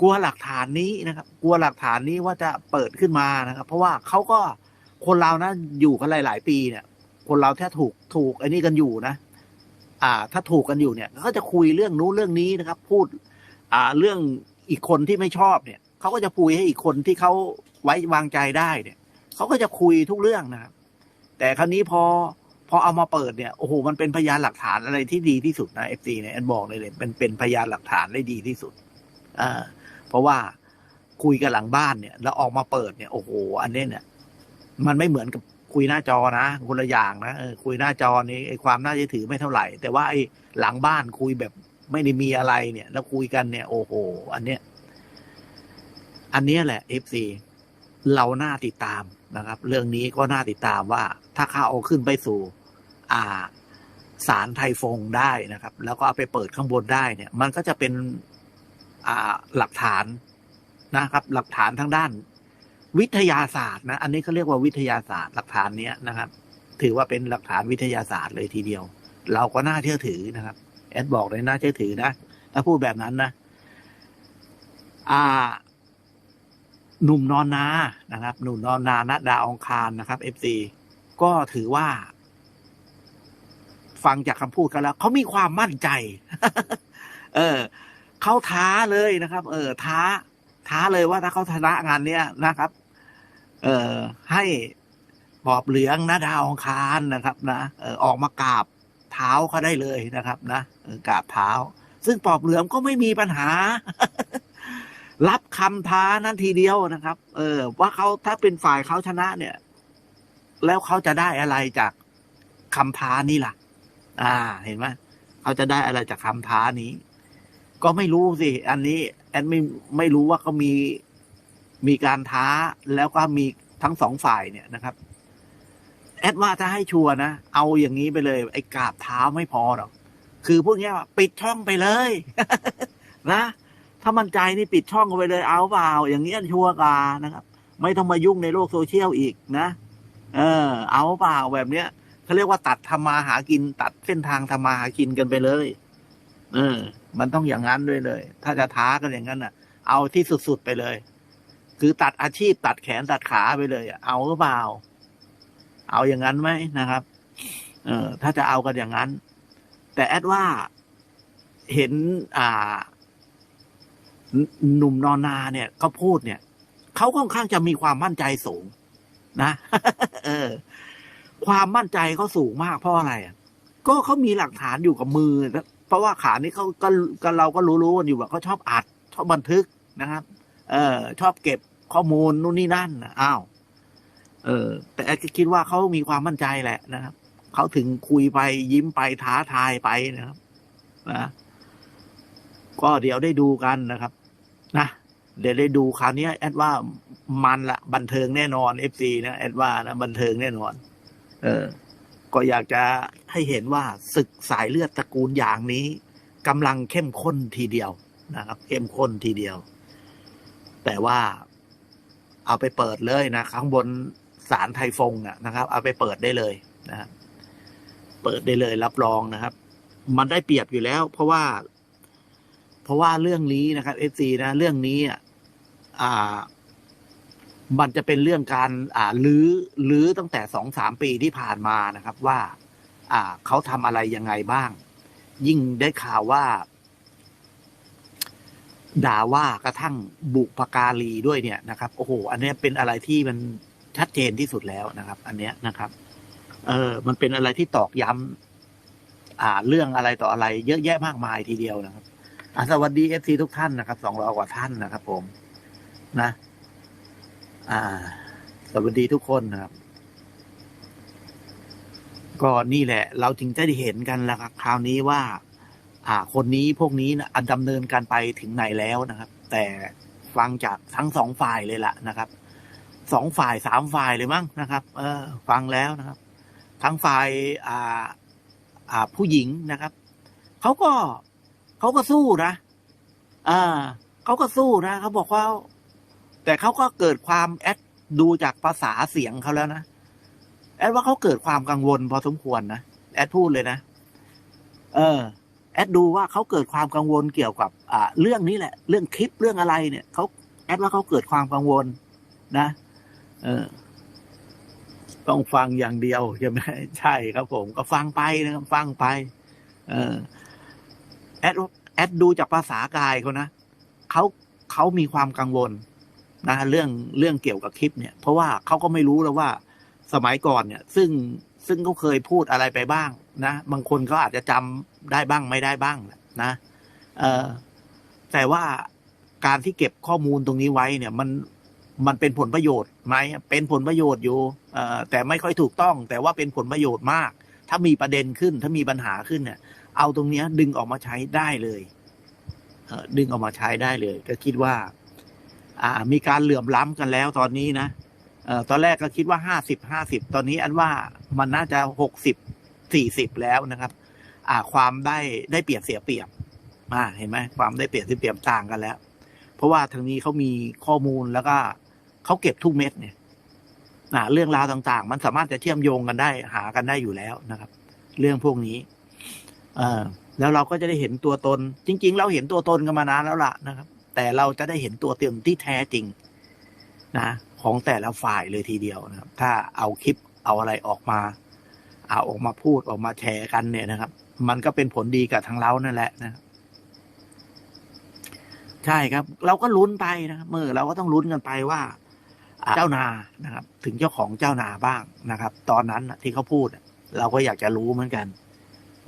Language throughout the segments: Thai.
กลัวหลักฐานนี้นะครับ กลัวหลักฐานนี้ว่าจะเปิดขึ้นมานะครับ เพราะว่าเขาก็คนเรานะอยู่กันหลาย ๆ ปีเนี่ย คนเราถ้ถูกถูกไอ้นี่กันอยู่นะ อ่า ถ้าถูกกันอยู่เนี่ยเขาจะคุยเรื่องนู้นเรื่องนี้นะครับ พูด อ่าเรื่องอีกคนที่ไม่ชอบเนี่ยเขาก็จะคุยให้อีกคนที่เขาไว้วางใจได้เนี่ยเขาก็จะคุยทุกเรื่องนะครับ แต่คราวนี้พอพอเอามาเปิดเนี่ยโอ้โหมันเป็นพยานหลักฐานอะไรที่ดีที่สุดนะเอฟซีเนี่ยแอนบอกเลยเลยเป็นเป็นพยานหลักฐานได้ดีที่สุด อ่า เพราะว่าคุยกันหลังบ้านเนี่ย แล้วออกมาเปิดเนี่ยโอ้โหอันนี้เนี่ย มันไม่เหมือนกับคุยหน้าจอนะคนละอย่างนะเออคุยหน้าจอนี่ไอความน่าจะถือไม่เท่าไหร่ แต่ว่าไอ้หลังบ้านคุยแบบไม่ได้มีอะไรเนี่ย แล้วคุยกันเนี่ย โอ้โห อันเนี้ยอันเนี้ยแหละเอฟซีเราน่าติดตามนะครับ เรื่องนี้ก็น่าติดตามว่า ถ้าเขาเอาขึ้นไปสู่ อ่าสารไทยฟงได้นะครับ แล้วก็เอาไปเปิดข้างบนได้เนี่ย มันก็จะเป็น หลักฐานนะครับ หลักฐานทางด้าน วิทยาศาสตร์นะ อันนี้เขาเรียกว่าวิทยาศาสตร์ หลักฐานเนี้ยนะครับ ถือว่าเป็นหลักฐานวิทยาศาสตร์เลยทีเดียว เราก็น่าเชื่อถือนะครับ แอดบอกเลยน่าเชื่อถือนะถ้าพูดแบบนั้นนะอ่าหนุ่มนอนนา นะครับ หนุ่มนอนนาณดาวองคารนะครับเอฟซีก็ถือว่า ฟังจากคำพูดกันแล้ว เขามีความมั่นใจ เออ เขาท้าเลยนะครับ เออ ท้า ท้าเลยว่าถ้าเขาชนะงานเนี้ยนะครับ เออให้ปอบเหลืองนะดาวองคารนะครับ นะเออออกมากราบเท้าเขาได้เลยนะครับ นะกราบเท้า ซึ่งปอบเหลืองก็ไม่มีปัญหา รับคำท้านั้นทีเดียวนะครับ เออ ว่าเขาถ้าเป็นฝ่ายเขาชนะเนี่ย แล้วเขาจะได้อะไรจากคำท้านี้ล่ะ อ่า เห็นไหมเขาจะได้อะไรจากคำท้านี้ ก็ไม่รู้สิ อันนี้ แอนไม่ไม่รู้ว่าเขามีมีการท้าแล้วก็มีทั้งสองฝ่ายเนี่ยนะครับ แอดว่าถ้าให้ชัวร์นะ เอาอย่างนี้ไปเลย ไอ้กราบเท้าไม่พอหรอก คือพูดง่ายว่าปิดช่องไปเลย นะถ้ามั่นใจนี่ปิดช่องไปเลยเอาเปล่า อย่างนี้ชัวร์กานะครับ ไม่ต้องมายุ่งในโลกโซเชียลอีกนะเออ เอาเปล่าแบบเนี้ยเขาเรียกว่าตัดทำมาหากิน ตัดเส้นทางทำมาหากินกันไปเลย เออ มันต้องอย่างนั้นด้วยเลย ถ้าจะท้ากันอย่างนั้นน่ะ เอาที่สุดๆไปเลย คือตัดอาชีพตัดแขนตัดขาไปเลยอะเอาหรือเปล่า เอาอย่างนั้นไหมนะครับ เออถ้าจะเอากันอย่างนั้น แต่แอดว่าเห็น อ่า หนุ่มนอนนาเนี่ยเขาพูดเนี่ยเขาค่อนข้างจะมีความมั่นใจสูง นะเออ ความมั่นใจเขาสูงมากเพราะอะไรอะก็เขามีหลักฐานอยู่กับมือ เพราะว่าขานี้เขาก็ก็เราก็รู้ๆกันอยู่ว่าเขาชอบอัดชอบบันทึกนะครับ เออชอบเก็บข้อมูลนู่นนี่นั่นอ้าวเออ แต่แอดคิดว่าเขามีความมั่นใจแหละนะครับเขาถึงคุยไปยิ้มไปท้าทายไปนะครับนะก็เดี๋ยวได้ดูกันนะครับ นะเดี๋ยวได้ดูคราวนี้แอดว่ามันละบันเทิงแน่นอนเอฟซีนะแอดว่านะบันเทิงแน่นอน เออ ก็อยากจะให้เห็นว่าศึกสายเลือดตระกูลอย่างนี้กำลังเข้มข้นทีเดียวนะครับ เข้มข้นทีเดียว แต่ว่าเอาไปเปิดเลยนะข้างบนสารไทยฟงนะครับ เอาไปเปิดได้เลยนะเปิดได้เลยรับรองนะครับ มันได้เปรียบอยู่แล้ว เพราะว่า เพราะว่าเรื่องนี้นะครับเอซีนะ เรื่องนี้อะอ่า มันจะเป็นเรื่องการอ่าลื้อลื้อตั้งแต่สองสามปีที่ผ่านมานะครับว่า อ่าเขาทำอะไรยังไงบ้าง ยิ่งได้ข่าวว่า ด่าว่ากระทั่งบุปการีด้วยเนี่ยนะครับ โอ้โห อันนี้เป็นอะไรที่มันชัดเจนที่สุดแล้วนะครับ อันเนี้ยนะครับ เออ มันเป็นอะไรที่ตอกย้ำอ่า เรื่องอะไรต่ออะไร เยอะแยะมากมายทีเดียวนะครับสวัสดีเอฟซีทุกท่านนะครับสองร้อยกว่าท่านนะครับ ผม นะ อ่า สวัสดีทุกคนครับ ก็นี่แหละ เราจึงจะได้เห็นกันแล้วครับคราวนี้ว่า อ่า คนนี้พวกนี้นะดำเนินการไปถึงไหนแล้วนะครับ แต่ฟังจากทั้งสองฝ่ายเลยล่ะนะครับสองฝ่ายสามฝ่ายเลยมั้งนะครับ เออ ฟังแล้วนะครับ ทั้งฝ่ายอ่า อ่าผู้หญิงนะครับเขาก็เขาก็สู้นะอ่าเขาก็สู้นะเขาบอกว่า แต่เขาก็เกิดความแอดดูจากภาษาเสียงเขาแล้วนะแอดว่าเขาเกิดความกังวลพอสมควรนะแอดพูดเลยนะเออ แอดดูว่าเขาเกิดความกังวลเกี่ยวกับ อ่า เรื่องนี้แหละ เรื่องคลิปเรื่องอะไรเนี่ยเขาแอดว่าเขาเกิดความกังวล นะ เออ ต้องฟังอย่างเดียวใช่ไหมใช่ครับผม ก็ฟังไปนะครับฟังไป เออ แอดแอดดูจากภาษากายเขานะเขาเขามีความกังวล นะเรื่องเรื่องเกี่ยวกับคลิปเนี่ย เพราะว่าเขาก็ไม่รู้แล้วว่าสมัยก่อนเนี่ย ซึ่งซึ่งเขาเคยพูดอะไรไปบ้างนะบางคนก็อาจจะจำได้บ้างไม่ได้บ้างนะเออแต่ว่าการที่เก็บข้อมูลตรงนี้ไว้เนี่ย มันมันเป็นผลประโยชน์ไหมเป็นผลประโยชน์อยู่เออแต่ไม่ค่อยถูกต้อง แต่ว่าเป็นผลประโยชน์มาก ถ้ามีประเด็นขึ้น ถ้ามีปัญหาขึ้นเนี่ย เอาตรงนี้ดึงออกมาใช้ได้เลยเออดึงออกมาใช้ได้เลย ก็คิดว่า มีการเหลื่อมล้ำกันแล้วตอนนี้นะอตอนแรกก็คิดว่าห้าสิบห้าสิบตอนนี้อันว่ามันน่าจะหกสิบสี่สิบแล้วนะครับอ่าความได้ได้เปรียบเสียเปรียบอ่าเห็นไหมความได้เปรียบเสียเปรียบต่างกันแล้ว เพราะว่าทางนี้เขามีข้อมูลแล้วก็เขาเก็บทุกเม็ดเนี่ยเรื่องราวต่างๆ มันสามารถจะเชื่อมโยงกันได้หากันได้อยู่แล้วนะครับ เรื่องพวกนี้ เออแล้วเราก็จะได้เห็นตัวตน จริง ๆ เราเห็นตัวตนกันมานานแล้วล่ะนะครับ แต่เราจะได้เห็นตัวเตนที่แท้จริงนะของแต่ละฝ่ายเลยทีเดียวนะครับ ถ้าเอาคลิปเอาอะไรออกมา เอาออกมาพูดออกมาแชร์กันเนี่ยนะครับ มันก็เป็นผลดีกับทางเรานั่นแหละนะครับใช่ครับ เราก็ลุ้นไปนะครับเมื่อเราก็ต้องลุ้นกันไปว่าเจ้านานะครับ ถึงเจ้าของเจ้านาบ้างนะครับ ตอนนั้นที่เขาพูดเราก็อยากจะรู้เหมือนกัน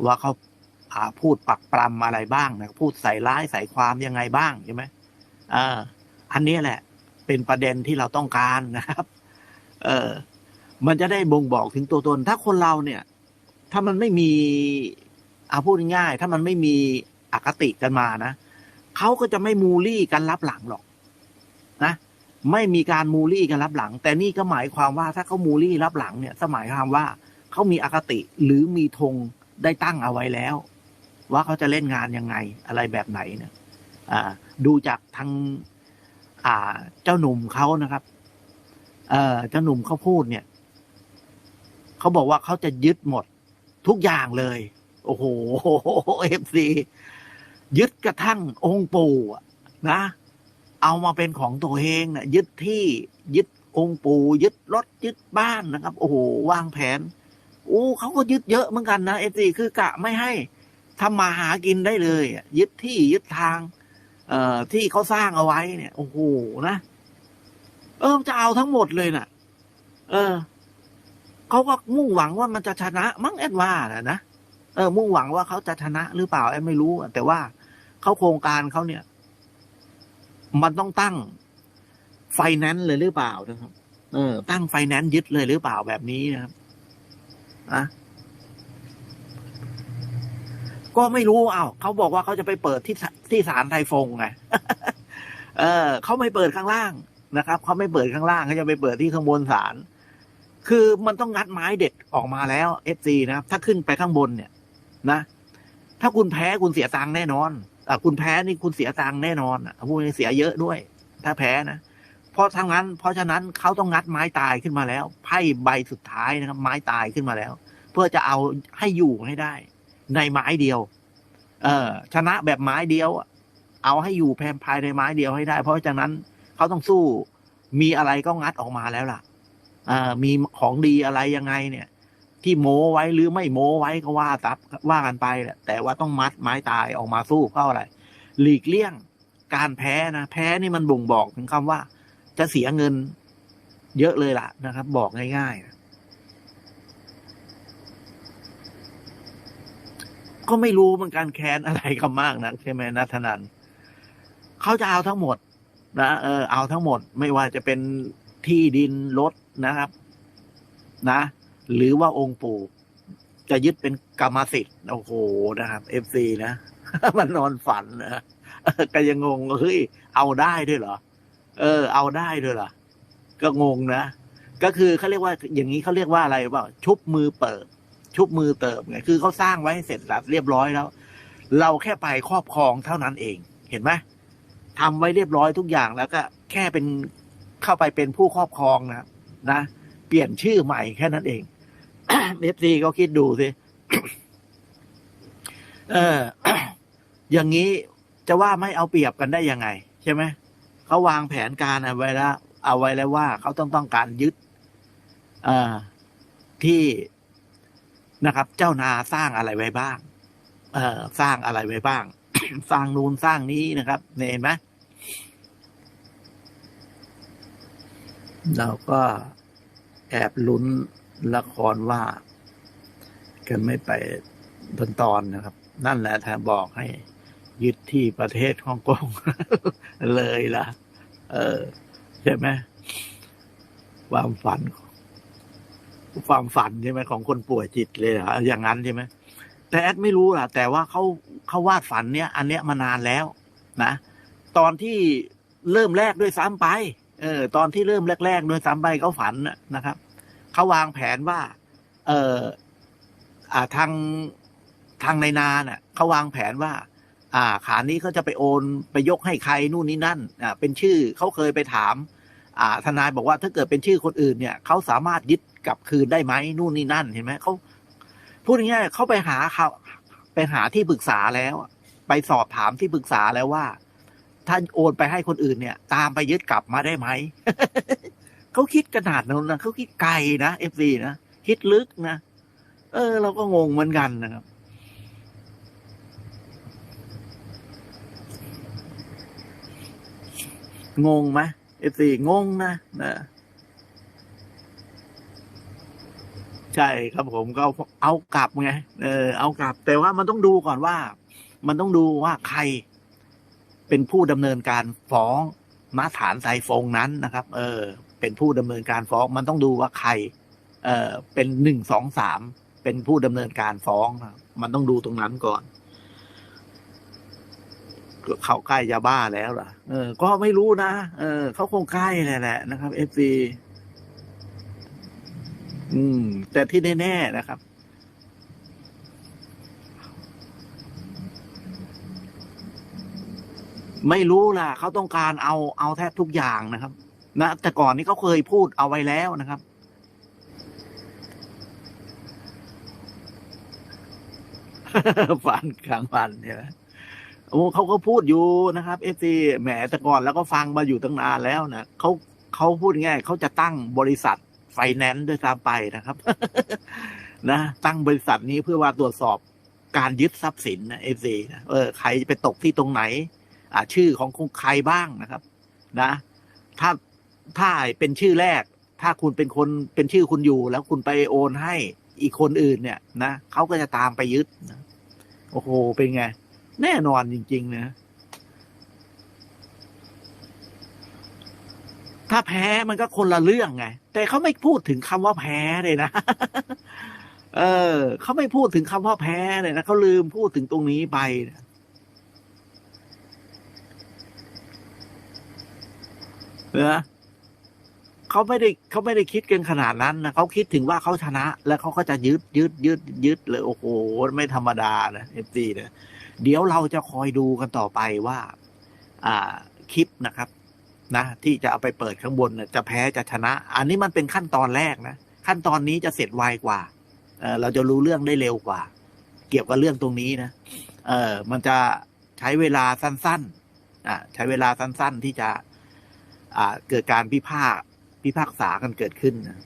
ว่าเขา พูดปักปรำอะไรบ้างนะพูดใส่ร้ายใส่ความยังไงบ้างใช่ไหมอ่าอันนี้แหละ เป็นประเด็นที่เราต้องการนะครับ เออมันจะได้บ่งบอกถึงตัวตน ถ้าคนเราเนี่ย ถ้ามันไม่มีเอาพูดง่ายถ้ามันไม่มีอคติกันมานะเขาก็จะไม่มูลี่กันรับหลังหรอก นะไม่มีการมูลี่กันรับหลัง แต่นี่ก็หมายความว่าถ้าเขามูลี่รับหลังเนี่ยสมัยความว่าเขามีอคติหรือมีธงได้ตั้งเอาไว้แล้ว ว่าเขาจะเล่นงานยังไงอะไรแบบไหนเนี่ยดูจากทางเจ้าหนุ่มเขานะครับเจ้าหนุ่มเขาพูดเนี่ยเขาบอกว่าเขาจะยึดหมดทุกอย่างเลย โอ้โหเอฟซียึดกระทั่งองค์ปู่นะ เอามาเป็นของตัวเองนะยึดที่ยึดองค์ปู่ยึดรถยึดบ้านนะครับ โอ้โหวางแผนโอ้เขาก็ยึดเยอะเหมือนกันนะเอฟซีคือกะไม่ให้ ทำมาหากินได้เลยยึดที่ยึดทาง เอ่อที่เขาสร้างเอาไว้เนี่ยโอ้โหนะเออจะเอาทั้งหมดเลยน่ะ เออเขาก็มุ่งหวังว่ามันจะชนะ มั้งแอดว่านะนะเออ มุ่งหวังว่าเขาจะชนะหรือเปล่าแอดไม่รู้แต่ว่าเขาโครงการเขาเนี่ย มันต้องตั้งไฟแนนซ์เลยหรือเปล่านะครับ เออ ตั้งไฟแนนซ์ยึดเลยหรือเปล่าแบบนี้นะครับอะ ก็ไม่รู้อ้าวเขาบอกว่าเขาจะไปเปิดที่ที่ศาลไทยฟงไงเออเขาไม่เปิดข้างล่างนะครับเขาไม่เปิดข้างล่างเขาจะไปเปิดที่ข้างบนศาลคือมันต้องงัดไม้เด็ดออกมาแล้วเอฟซีนะครับ ถ้าขึ้นไปข้างบนเนี่ย นะ ถ้าคุณแพ้คุณเสียตังค์แน่นอนอะคุณแพ้นี่คุณเสียตังค์แน่นอนอะพูดง่ายๆเสียเยอะด้วย ถ้าแพ้นะเพราะทางนั้น เพราะฉะนั้นเขาต้องงัดไม้ตายขึ้นมาแล้วไพ่ใบสุดท้ายนะครับ ไม้ตายขึ้นมาแล้ว เพื่อจะเอาให้อยู่ให้ได้ ในไม้เดียว เออ ชนะแบบไม้เดียว เอาให้อยู่แพมภายในไม้เดียวให้ได้ เพราะฉะนั้นเขาต้องสู้ มีอะไรก็งัดออกมาแล้วล่ะอมีของดีอะไรยังไงเนี่ย ที่โม้ไว้หรือไม่โม้ไว้ก็ว่าตับว่ากันไปแหละแต่ว่าต้องมัดไม้ตายออกมาสู้เพราะอะไร หลีกเลี่ยง การแพ้นะแพ้นี่มันบ่งบอกถึงคำว่า จะเสียเงิน เยอะเลยล่ะนะครับ บอกง่ายๆนะ ก็ไม่รู้มันการแค้นอะไรกันมากนะใช่ไหมนัทนันเขาจะเอาทั้งหมด นะเออเอาทั้งหมด ไม่ว่าจะเป็นที่ดินรถนะครับ นะ หรือว่าองค์ปู่จะยึดเป็นกรรมสิทธิ์โอ้โหนะครับเอฟซีนะมันนอนฝันนะก็ยังงงเฮ้ยเอาได้ด้วยเหรอเออ เอาได้ด้วยเหรอก็งงนะก็คือเขาเรียกว่าอย่างนี้เขาเรียกว่าอะไรเปล่าชุบมือเปิด ชุบมือเติมไงคือเขาสร้างไว้ให้เสร็จสับเรียบร้อยแล้ว เราแค่ไปครอบครองเท่านั้นเอง เห็นไหมทำไว้เรียบร้อยทุกอย่างแล้วก็แค่เป็นเข้าไปเป็นผู้ครอบครองนะนะ เปลี่ยนชื่อใหม่แค่นั้นเองเอฟซีก็คิดดูสิเออ อย่างนี้จะว่าไม่เอาเปรียบกันได้ยังไง ใช่ไหมเขาวางแผนการเอาไว้แล้วเอาไว้แล้วว่าเขาต้องต้องการยึด เอ่อที่ นะครับ เจ้านาสร้างอะไรไว้บ้าง เอ่อสร้างอะไรไว้บ้าง สร้างนูนสร้างนี้นะครับเห็นไหมเราก็แอบลุ้นละครว่า กันไม่ไปตอนตอนๆนะครับ นั่นแหละแทนบอกให้ยึดที่ประเทศฮ่องกงเลยล่ะ เออ ใช่ไหมความฝัน ความฝันใช่ไหมของคนป่วยจิตเลยเหรออย่างนั้นใช่ไหมแต่แอดไม่รู้ล่ะ แต่ว่าเขาเขาวาดฝันเนี้ยอันเนี้ยมานานแล้วนะตอนที่เริ่มแรกด้วยซ้ำไป เออ ตอนที่เริ่มแรกๆด้วยซ้ำไปเขาฝันนะครับเขาวางแผนว่า เอออ่าทางทางในนาเนี่ยเขาวางแผนว่า อ่า ขานี้เขาจะไปโอนไปยกให้ใครนู่นนี่นั่น อ่า เป็นชื่อเขาเคยไปถาม ทนายบอกว่าถ้าเกิดเป็นชื่อคนอื่นเนี่ยเขาสามารถยึดกลับคืนได้ไหมนู่นนี่นั่นเห็นไหมเขาพูดง่ายๆเขาไปหาเขาไปหาที่ปรึกษาแล้ว ไปสอบถามที่ปรึกษาแล้วว่าถ้านโอนไปให้คนอื่นเนี่ย ตามไปยึดกลับมาได้ไหมเขาคิดขนาดนั้นนะเขาคิดไกลนะเอฟซีนะคิดลึกนะเออ เราก็งงเหมือนกันนะครับงงไหม เอฟซีงงนะนะใช่ครับผมก็เอากลับไงเออเอากลับ แต่ว่ามันต้องดูก่อนว่า มันต้องดูว่าใครเป็นผู้ดำเนินการฟ้องมาฐานไซฟงนั้นนะครับ เออ เป็นผู้ดำเนินการฟ้องมันต้องดูว่าใคร เออเป็นหนึ่งสองสามเป็นผู้ดำเนินการฟ้องมันต้องดูตรงนั้นก่อน เขาใกล้ยาบ้าแล้วล่ะ เออ ก็ไม่รู้นะ เออ เขาคงใกล้แหละนะครับเอฟซีอืม แต่ที่แน่ๆนะครับ ไม่รู้ล่ะ เขาต้องการเอาเอาแทบทุกอย่างนะครับ นะแต่ก่อนนี้เขาเคยพูดเอาไว้แล้วนะครับฝันกลางวันเนี่ยนะ โอ้เขาก็พูดอยู่นะครับเอฟซีแหมแต่ก่อนแล้วก็ฟังมาอยู่ตั้งนานแล้วนะเขาเขาพูดง่ายเขาจะตั้งบริษัทไฟแนนซ์ด้วยซ้ำไปนะครับ นะ ตั้งบริษัทนี้เพื่อว่าตรวจสอบการยึดทรัพย์สินนะเอฟซีเออใครไปตกที่ตรงไหน อ่าชื่อของใครบ้างนะครับ นะ ถ้าถ้าเป็นชื่อแรก ถ้าคุณเป็นคนเป็นชื่อคุณอยู่ แล้วคุณไปโอนให้อีกคนอื่นเนี่ย นะเขาก็จะตามไปยึดนะโอ้โหเป็นไง แน่นอนจริง ๆ นะ ถ้าแพ้มันก็คนละเรื่องไง แต่เขาไม่พูดถึงคำว่าแพ้เลยนะ เออ เขาไม่พูดถึงคำว่าแพ้เลยนะเขาลืมพูดถึงตรงนี้ไปนะนะ เขาไม่ได้เขาไม่ได้คิดกันขนาดนั้นนะเขาคิดถึงว่าเขาชนะ แล้วเขาก็จะยึดยึดยึดยึดเลยโอ้โหไม่ธรรมดานะเอฟซีนะเดี๋ยวเราจะคอยดูกันต่อไปว่า อ่าคลิปนะครับ นะ ที่จะเอาไปเปิดข้างบนนะจะแพ้จะชนะ อันนี้มันเป็นขั้นตอนแรกนะขั้นตอนนี้จะเสร็จไวกว่าเออเราจะรู้เรื่องได้เร็วกว่า เกี่ยวกับเรื่องตรงนี้นะเออมันจะใช้เวลาสั้นๆอ่าใช้เวลาสั้น ๆที่จะ อ่าเกิดการพิพาก พิพากษากันเกิดขึ้นนะ